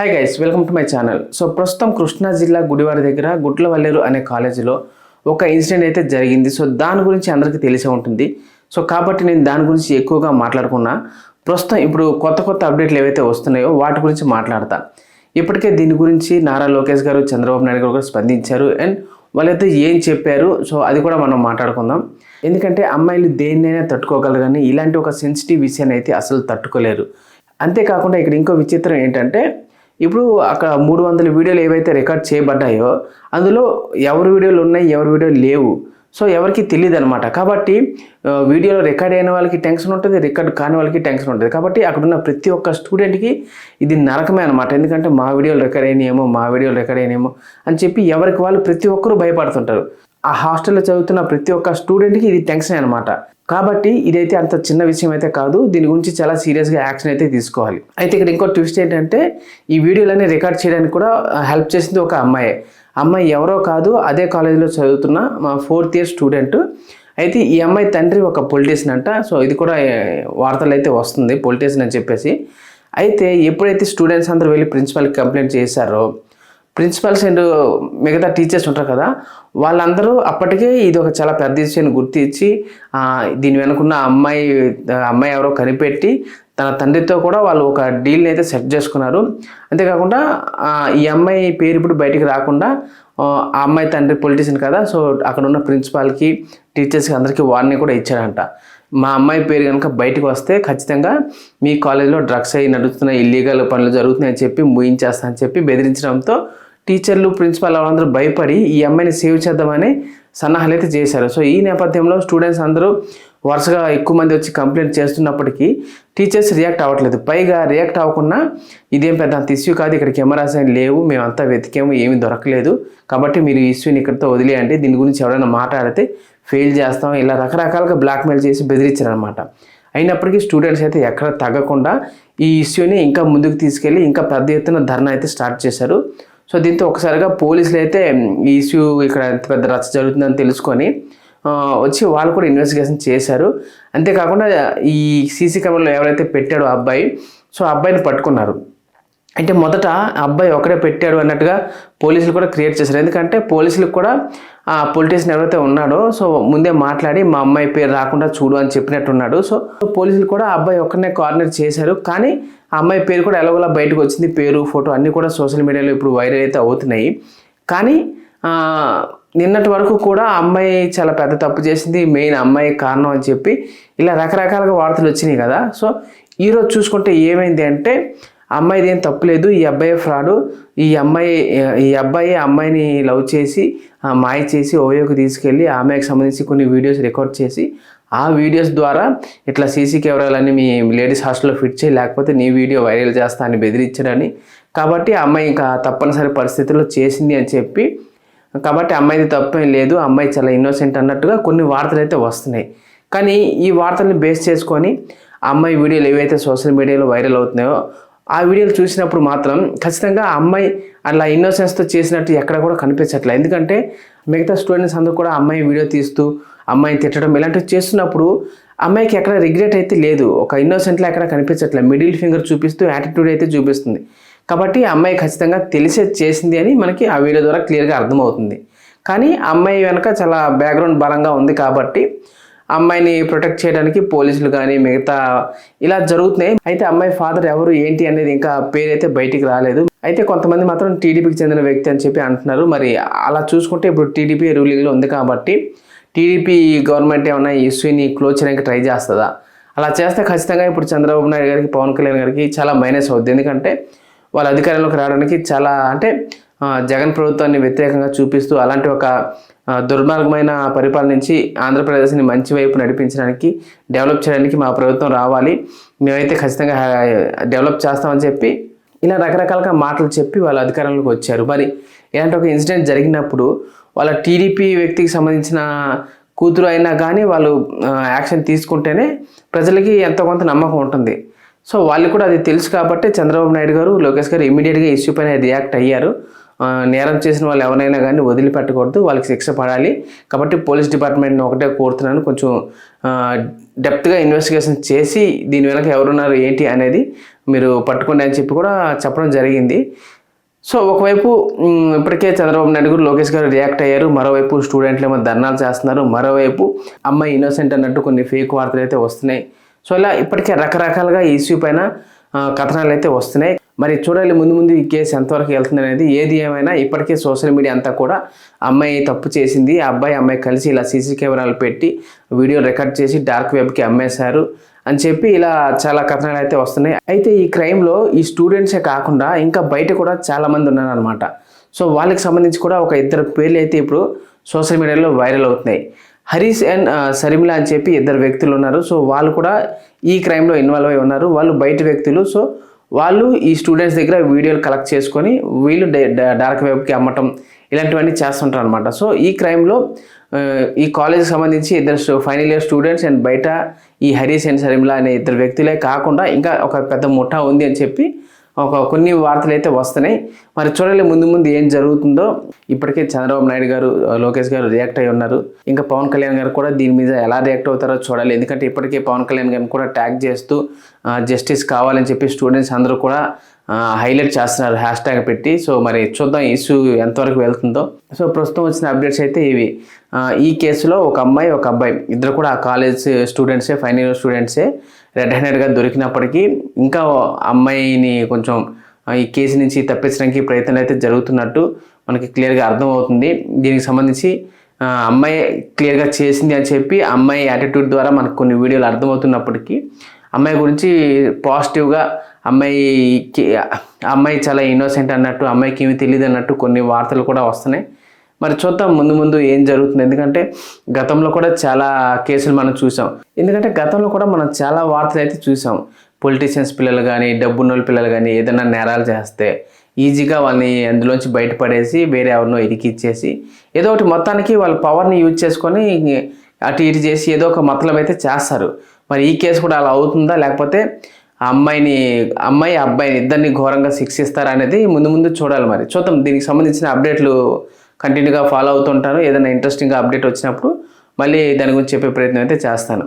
Hi guys welcome to my channel so ప్రస్తుతం కృష్ణా జిల్లా గుడివారి దగ్గర గుట్లవల్లేరు అనే కాలేజీలో ఒక ఇన్సిడెంట్ అయితే జరిగింది. సో దాని గురించి అందరికీ తెలిసే ఉంటుంది. సో కాబట్టి నేను దాని గురించి ఎక్కువగా మాట్లాడుకున్నా. ప్రస్తుతం ఇప్పుడు కొత్త కొత్త అప్డేట్లు ఏవైతే వస్తున్నాయో వాటి గురించి మాట్లాడతా. ఇప్పటికే దీని గురించి నారా లోకేష్ గారు చంద్రబాబు నాయుడు గారు కూడా స్పందించారు. అండ్ వాళ్ళైతే ఏం చెప్పారు? సో అది కూడా మనం మాట్లాడుకుందాం. ఎందుకంటే అమ్మాయిలు దేన్నైనా తట్టుకోగలరు కానీ ఇలాంటి ఒక సెన్సిటివ్ విషయాన్ని అయితే అసలు తట్టుకోలేరు. అంతేకాకుండా ఇక్కడ ఇంకో విచిత్రం ఏంటంటే ఇప్పుడు అక్కడ మూడు వందల వీడియోలు ఏవైతే రికార్డ్ చేయబడ్డాయో అందులో ఎవరి వీడియోలు ఉన్నాయి ఎవరి వీడియోలు లేవు. సో ఎవరికి తెలియదు అనమాట కాబట్టి వీడియోలో రికార్డ్ అయిన వాళ్ళకి టెన్షన్ ఉంటుంది రికార్డ్ కాని వాళ్ళకి టెన్షన్ ఉంటుంది. కాబట్టి అక్కడ ఉన్న ప్రతి ఒక్క స్టూడెంట్కి ఇది నరకమే అనమాట ఎందుకంటే మా వీడియోలు రికార్డ్ అయినాయేమో మా వీడియోలు రికార్డ్ అయినాయేమో అని చెప్పి ఎవరికి వాళ్ళు ప్రతి ఒక్కరూ భయపడుతుంటారు. ఆ హాస్టల్లో చదువుతున్న ప్రతి ఒక్క స్టూడెంట్కి ఇది టెన్షన్ అనమాట కాబట్టి ఇదైతే అంత చిన్న విషయం అయితే కాదు. దీని గురించి చాలా సీరియస్గా యాక్షన్ అయితే తీసుకోవాలి. అయితే ఇక్కడ ఇంకో ట్విస్ట్ ఏంటంటే ఈ వీడియోలన్నీ రికార్డ్ చేయడానికి కూడా హెల్ప్ చేసింది ఒక అమ్మాయి. అమ్మాయి ఎవరో కాదు అదే కాలేజీలో చదువుతున్న మా ఫోర్త్ ఇయర్ స్టూడెంట్. అయితే ఈ అమ్మాయి తండ్రి ఒక పొలిటీషియన్ అంట. సో ఇది కూడా వార్తలు అయితే వస్తుంది పొలిటీషియన్ అని చెప్పేసి. అయితే ఎప్పుడైతే స్టూడెంట్స్ అందరూ వెళ్ళి ప్రిన్సిపల్కి కంప్లైంట్ చేశారో ప్రిన్సిపల్స్ అండ్ మిగతా టీచర్స్ ఉంటారు కదా వాళ్ళందరూ అప్పటికే ఇది ఒక చాలా పెద్ద విషయాన్ని గుర్తించి దీని వెనుకున్న అమ్మాయి ఆ అమ్మాయి ఎవరో కనిపెట్టి తన తండ్రితో కూడా వాళ్ళు ఒక డీల్ని అయితే సెట్ చేసుకున్నారు. అంతేకాకుండా ఈ అమ్మాయి పేరు ఇప్పుడు బయటికి రాకుండా ఆ అమ్మాయి తండ్రి పొలిటీషియన్ కదా సో అక్కడ ఉన్న ప్రిన్సిపాల్కి టీచర్స్కి అందరికీ వార్నింగ్ కూడా ఇచ్చాడంట మా అమ్మాయి పేరు కనుక బయటకు వస్తే ఖచ్చితంగా మీ కాలేజీలో డ్రగ్స్ అయ్యి నడుస్తున్నాయి ఇల్లీగల్ పనులు జరుగుతున్నాయని చెప్పి ముయించేస్తా అని చెప్పి బెదిరించడంతో టీచర్లు ప్రిన్సిపాల్ వాళ్ళందరూ భయపడి ఈ అమ్మాయిని సేవ్ చేద్దామని సన్నాహాలు అయితే చేశారు. సో ఈ నేపథ్యంలో స్టూడెంట్స్ అందరూ వరుసగా ఎక్కువ మంది వచ్చి కంప్లైంట్ చేస్తున్నప్పటికీ టీచర్స్ రియాక్ట్ అవ్వట్లేదు. పైగా రియాక్ట్ అవ్వకుండా ఇదేం పెద్ద అంత ఇష్యూ కాదు ఇక్కడ కెమెరాస్ ఏం లేవు మేమంతా వెతికాము ఏమీ దొరకలేదు. కాబట్టి మీరు ఈ ఇష్యూని ఇక్కడితో వదిలేయండి. దీని గురించి ఎవరైనా మాట్లాడితే ఫెయిల్ చేస్తాం. ఇలా రకరకాలుగా బ్లాక్మెయిల్ చేసి బెదిరించారనమాట అయినప్పటికీ స్టూడెంట్స్ అయితే ఎక్కడ తగ్గకుండా ఈ ఇష్యూని ఇంకా ముందుకు తీసుకెళ్ళి ఇంకా పెద్ద ఎత్తున ధర్నా అయితే స్టార్ట్ చేశారు. సో దీంతో ఒకసారిగా పోలీసులు అయితే ఈ ఇష్యూ ఇక్కడ ఎంత పెద్ద రచ్చ జరుగుతుందని తెలుసుకొని వచ్చి వాళ్ళు కూడా ఇన్వెస్టిగేషన్ చేశారు. అంతేకాకుండా ఈ సీసీ కెమెరాలో ఎవరైతే పెట్టాడో అబ్బాయి సో ఆ అబ్బాయిని పట్టుకున్నారు. అంటే మొదట అబ్బాయి ఒకడే పెట్టాడు అన్నట్టుగా పోలీసులు కూడా క్రియేట్ చేశారు. ఎందుకంటే పోలీసులకు కూడా ఆ పొలిటీషియన్ ఎవరైతే ఉన్నాడో సో ముందే మాట్లాడి మా అమ్మాయి పేరు రాకుండా చూడు అని చెప్పినట్టున్నాడు. సో పోలీసులు కూడా ఆ అబ్బాయి ఒక్కనే కార్నర్ చేశారు. కానీ ఆ అమ్మాయి పేరు కూడా ఎలాగోలా బయటకు వచ్చింది. పేరు ఫోటో అన్నీ కూడా సోషల్ మీడియాలో ఇప్పుడు వైరల్ అయితే అవుతున్నాయి. కానీ నిన్నటి వరకు కూడా అమ్మాయి చాలా పెద్ద తప్పు చేసింది. మెయిన్ అమ్మాయి కారణం అని చెప్పి ఇలా రకరకాలుగా వార్తలు వచ్చినాయి కదా. సో ఈరోజు చూసుకుంటే ఏమైంది అంటే అమ్మాయిది ఏం తప్పులేదు. ఈ అబ్బాయి ఫ్రాడు. ఈ అమ్మాయి ఈ అబ్బాయి అమ్మాయిని లవ్ చేసి ఆ మాయ చేసి ఓయోకి తీసుకెళ్ళి ఆ అమ్మాయికి సంబంధించి కొన్ని వీడియోస్ రికార్డ్ చేసి ఆ వీడియోస్ ద్వారా ఇట్లా సీసీ కెమెరాలన్నీ మీ లేడీస్ హాస్టల్లో ఫిట్ చేయి లేకపోతే నీ వీడియో వైరల్ చేస్తా అని బెదిరించడని. కాబట్టి అమ్మాయి ఇంకా తప్పనిసరి పరిస్థితుల్లో చేసింది అని చెప్పి కాబట్టి అమ్మాయిది తప్పేం లేదు. అమ్మాయి చాలా ఇన్నోసెంట్ అన్నట్టుగా కొన్ని వార్తలు అయితే వస్తున్నాయి. కానీ ఈ వార్తల్ని బేస్ చేసుకొని ఆ అమ్మాయి వీడియోలు ఏవైతే సోషల్ మీడియాలో వైరల్ అవుతున్నాయో ఆ వీడియోలు చూసినప్పుడు మాత్రం ఖచ్చితంగా ఆ అమ్మాయి అలా ఇన్నోసెన్స్తో చేసినట్టు ఎక్కడ కూడా కనిపించట్లేదు ఎందుకంటే మిగతా స్టూడెంట్స్ అందరూ కూడా అమ్మాయి వీడియో తీస్తూ అమ్మాయిని తిట్టడం ఇలాంటివి చేస్తున్నప్పుడు అమ్మాయికి ఎక్కడ రిగ్రెట్ అయితే లేదు. ఒక ఇన్నోసెంట్లో ఎక్కడ కనిపించట్లేదు మిడిల్ ఫింగర్ చూపిస్తూ యాటిట్యూడ్ అయితే చూపిస్తుంది. కాబట్టి ఆ అమ్మాయి ఖచ్చితంగా తెలిసే చేసింది అని మనకి ఆ వీడియో ద్వారా క్లియర్గా అర్థమవుతుంది. కానీ అమ్మాయి వెనక చాలా బ్యాక్గ్రౌండ్ బలంగా ఉంది కాబట్టి అమ్మాయిని ప్రొటెక్ట్ చేయడానికి పోలీసులు కానీ మిగతా ఇలా జరుగుతున్నాయి. అయితే అమ్మాయి ఫాదర్ ఎవరు ఏంటి అనేది ఇంకా పేరైతే బయటికి రాలేదు. అయితే కొంతమంది మాత్రం టీడీపీకి చెందిన వ్యక్తి అని చెప్పి అంటున్నారు. మరి అలా చూసుకుంటే ఇప్పుడు టీడీపీ రూలింగ్లో ఉంది కాబట్టి టీడీపీ గవర్నమెంట్ ఏమైనా ఇష్యూని క్లోజ్ చేయడానికి ట్రై చేస్తుందా? అలా చేస్తే ఖచ్చితంగా ఇప్పుడు చంద్రబాబు నాయుడు గారికి పవన్ కళ్యాణ్ గారికి చాలా మైనస్ అవుద్ది. ఎందుకంటే వాళ్ళ అధికారంలోకి రావడానికి చాలా అంటే జగన్ ప్రభుత్వాన్ని వ్యతిరేకంగా చూపిస్తూ అలాంటి ఒక దుర్మార్గమైన పరిపాలన నుంచి ఆంధ్రప్రదేశ్ని మంచి వైపు నడిపించడానికి డెవలప్ చేయడానికి మా ప్రభుత్వం రావాలి. మేమైతే ఖచ్చితంగా డెవలప్ చేస్తామని చెప్పి ఇలా రకరకాలుగా మాటలు చెప్పి వాళ్ళ అధికారంలోకి వచ్చారు. మరి ఇలాంటి ఒక ఇన్సిడెంట్ జరిగినప్పుడు వాళ్ళ టీడీపీ వ్యక్తికి సంబంధించిన కూతురు అయినా కానీ వాళ్ళు యాక్షన్ తీసుకుంటేనే ప్రజలకి ఎంతో కొంత నమ్మకం ఉంటుంది. సో వాళ్ళు కూడా అది తెలుసు కాబట్టి చంద్రబాబు నాయుడు గారు లోకేష్ గారు ఇమీడియట్గా ఇష్యూ పైన రియాక్ట్ అయ్యారు. నేరం చేసిన వాళ్ళు ఎవరైనా కానీ వదిలిపెట్టకూడదు వాళ్ళకి శిక్ష పడాలి. కాబట్టి పోలీస్ డిపార్ట్మెంట్ని ఒకటే కోరుతున్నాను. కొంచెం డెప్త్గా ఇన్వెస్టిగేషన్ చేసి దీని వెనక ఎవరున్నారు ఏంటి అనేది మీరు పట్టుకోండి అని చెప్పి కూడా చెప్పడం జరిగింది. సో ఒకవైపు ఇప్పటికే చంద్రబాబు నాయుడు గారు లోకేష్ గారు రియాక్ట్ అయ్యారు. మరోవైపు స్టూడెంట్లు ఏమో ధర్నాలు చేస్తున్నారు. మరోవైపు అమ్మాయి ఇన్నోసెంట్ అన్నట్టు కొన్ని ఫేక్ వార్తలు అయితే వస్తున్నాయి. సో ఇలా ఇప్పటికే రకరకాలుగా ఇష్యూ పైన కథనాలు అయితే వస్తున్నాయి. మరి చూడాలి ముందు ముందు ఈ కేసు ఎంతవరకు వెళ్తుంది అనేది ఏది ఏమైనా ఇప్పటికే సోషల్ మీడియా అంతా కూడా అమ్మాయి తప్పు చేసింది ఆ అబ్బాయి అమ్మాయి కలిసి ఇలా సీసీ కెమెరాలు పెట్టి వీడియో రికార్డ్ చేసి డార్క్ వెబ్కి అమ్మేశారు అని చెప్పి ఇలా చాలా కథనాలు అయితే వస్తున్నాయి. అయితే ఈ క్రైమ్లో ఈ స్టూడెంట్సే కాకుండా ఇంకా బయట కూడా చాలామంది ఉన్నారనమాట సో వాళ్ళకి సంబంధించి కూడా ఒక ఇద్దరు పేర్లు అయితే ఇప్పుడు సోషల్ మీడియాలో వైరల్ అవుతున్నాయి. హరీష్ అండ్ సరిమిల అని చెప్పి ఇద్దరు వ్యక్తులు ఉన్నారు. సో వాళ్ళు కూడా ఈ క్రైమ్లో ఇన్వాల్వ్ అయి ఉన్నారు. వాళ్ళు బయట వ్యక్తులు. సో వాళ్ళు ఈ స్టూడెంట్స్ దగ్గర వీడియోలు కలెక్ట్ చేసుకొని వీళ్ళు డార్క్ వెబ్కి అమ్మటం ఇలాంటివన్నీ చేస్తుంటారు అనమాట సో ఈ క్రైమ్లో ఈ కాలేజ్కి సంబంధించి ఇద్దరు ఫైనల్ ఇయర్ స్టూడెంట్స్ అండ్ బయట ఈ హరీష్ అండ్ సరిమిల అనే ఇద్దరు వ్యక్తులే కాకుండా ఇంకా ఒక పెద్ద ముఠా ఉంది అని చెప్పి ఒక కొన్ని వార్తలు అయితే వస్తున్నాయి. మరి చూడాలి ముందు ముందు ఏం జరుగుతుందో. ఇప్పటికే చంద్రబాబు నాయుడు గారు లోకేష్ గారు రియాక్ట్ అయి ఉన్నారు. ఇంకా పవన్ కళ్యాణ్ గారు కూడా దీని మీద ఎలా రియాక్ట్ అవుతారో చూడాలి. ఎందుకంటే ఇప్పటికే పవన్ కళ్యాణ్ గారిని కూడా ట్యాగ్ చేస్తూ జస్టిస్ కావాలని చెప్పి స్టూడెంట్స్ అందరూ కూడా హైలైట్ చేస్తున్నారు. హ్యాష్ ట్యాగ్ పెట్టి. సో మరి చూద్దాం ఇష్యూ ఎంతవరకు వెళ్తుందో. సో ప్రస్తుతం వచ్చిన అప్డేట్స్ అయితే ఇవి. ఈ కేసులో ఒక అమ్మాయి ఒక అబ్బాయి. ఇద్దరు కూడా ఆ కాలేజ్ స్టూడెంట్సే ఫైనల్ ఇయర్ స్టూడెంట్సే. రెడ్ హ్యాండెడ్గా దొరికినప్పటికీ ఇంకా అమ్మాయిని కొంచెం ఈ కేసు నుంచి తప్పించడానికి ప్రయత్నాలు అయితే జరుగుతున్నట్టు మనకి క్లియర్గా అర్థమవుతుంది. దీనికి సంబంధించి అమ్మాయి క్లియర్గా చేసింది అని చెప్పి అమ్మాయి యాటిట్యూడ్ ద్వారా మనకు కొన్ని వీడియోలు అర్థమవుతున్నప్పటికీ అమ్మాయి గురించి పాజిటివ్గా అమ్మాయి అమ్మాయి చాలా ఇన్నోసెంట్ అన్నట్టు అమ్మాయికి ఏమీ తెలియదు అన్నట్టు కొన్ని వార్తలు కూడా వస్తున్నాయి. మరి చూద్దాం ముందు ముందు ఏం జరుగుతుంది. ఎందుకంటే గతంలో కూడా చాలా కేసులు మనం చూసాం. ఎందుకంటే గతంలో కూడా మనం చాలా వార్తలు అయితే చూసాం. పొలిటీషియన్స్ పిల్లలు కానీ డబ్బున్నోళ్ళ పిల్లలు కానీ ఏదైనా నేరాలు చేస్తే ఈజీగా వాళ్ళని అందులోంచి బయటపడేసి వేరే ఎవరినో ఇరికిచ్చేసి ఏదో ఒకటి మొత్తానికి వాళ్ళ పవర్ని యూజ్ చేసుకొని అటు ఇటు చేసి ఏదో ఒక మతలం అయితే చేస్తారు. మరి ఈ కేసు కూడా అలా అవుతుందా? లేకపోతే ఆ అమ్మాయిని అమ్మాయి అబ్బాయిని ఇద్దరిని ఘోరంగా శిక్షిస్తారా అనేది ముందు ముందు చూడాలి మరి. చూద్దాం దీనికి సంబంధించిన అప్డేట్లు కంటిన్యూగా ఫాలో అవుతుంటాను. ఏదైనా ఇంట్రెస్టింగ్ అప్డేట్ వచ్చినప్పుడు మళ్ళీ దాని గురించి చెప్పే ప్రయత్నం అయితే చేస్తాను.